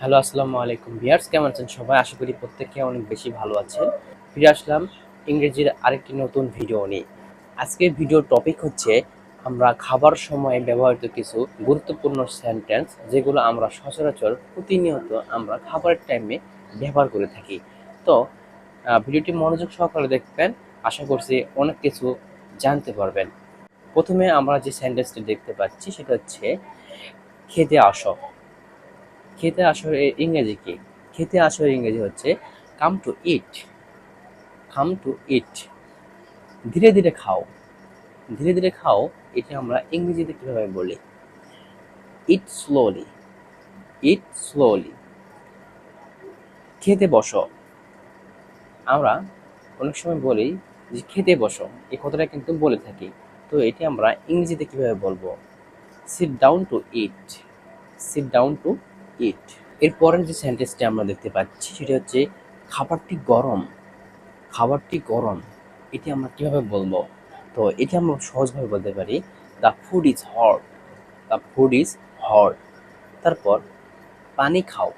Hello, আসসালামু আলাইকুম viewers কেমন আছেন সবাই? আশা করি প্রত্যেকে অনেক বেশি ভালো আছেন। ফিরে আসলাম ইংরেজির আরেকটি নতুন ভিডিও নিয়ে। আজকের ভিডিওর টপিক হচ্ছে, আমরা খাবার সময়ে ব্যবহৃত কিছু গুরুত্বপূর্ণ সেন্টেন্স যেগুলো আমরা সচরাচর প্রতিনিয়ত আমরা খাবারের টাইমে ব্যবহার করে থাকি। তো ভিডিওটি মনোযোগ সহকারে দেখবেন। আশা করছি অনেক কিছু জানতে পারবেন। প্রথমে আমরা যে সেন্টেন্সটি দেখতে পাচ্ছি, সেটা হচ্ছে, খেতে আসো। খেতে আসলে ইংরেজি কি? খেতে আসলে ইংরেজি হচ্ছে come to it come to ইট ধীরে ধীরে খাও। ধীরে ধীরে খাও এটা আমরা ইংরেজিতে কীভাবে বলি? ইট স্লোলি ইট স্লোলি খেতে বসো। আমরা অনেক সময় বলি যে, খেতে বসো। এই কথাটা কিন্তু বলে থাকি। তো এটি আমরা ইংরেজিতে কীভাবে বলব? Sit down to eat sit down to eat এর পরের যে সেন্টেন্সটি আমরা দেখতে পাচ্ছি, সেটা হচ্ছে খাবারটি গরম। খাবারটি গরম, এটি আমরা কীভাবে বলব? তো এটি আমরা সহজভাবে বলতে পারি the food is hot the food is hot তারপর, পানি খাও।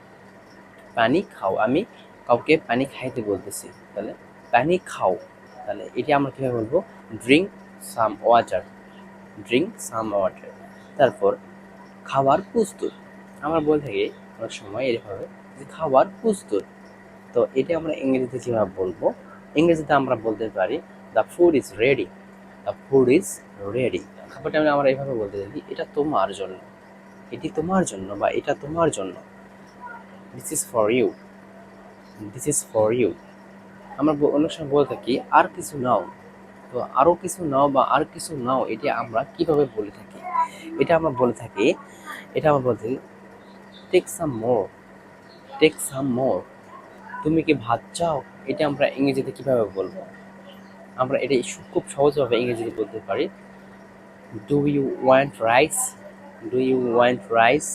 পানি খাও, আমি কাউকে পানি খাইতে বলতেছি। তাহলে, পানি খাও। তাহলে এটি আমরা কীভাবে বলব? Drink some water drink some water তারপর, খাবার প্রস্তুত। আমরা বলে থাকি অনেক সময় এরভাবে যে খাবার প্রস্তুত। তো এটা আমরা ইংরেজিতে কীভাবে বলব? ইংরেজিতে আমরা বলতে পারি the food is ready the food is ready খাবারটা আমরা এইভাবে বলতে পারি এটা তোমার জন্য। এটি তোমার জন্য বা এটা তোমার জন্য। This is for you this is for you আমরা অনেক সময় বলে থাকি, আর কিছু নাও। তো আরও কিছু নাও বা আর কিছু নাও, এটা আমরা কীভাবে বলে থাকি? এটা আমরা বলে থাকি, এটা আমরা বলতে টেক সাম মোর টেক সাম মোর তুমি কি ভাত চাও? এটা আমরা ইংরেজিতে কীভাবে বলব? আমরা এটা খুব সহজভাবে ইংরেজিতে বলতে পারি। Do you want rice do you want rice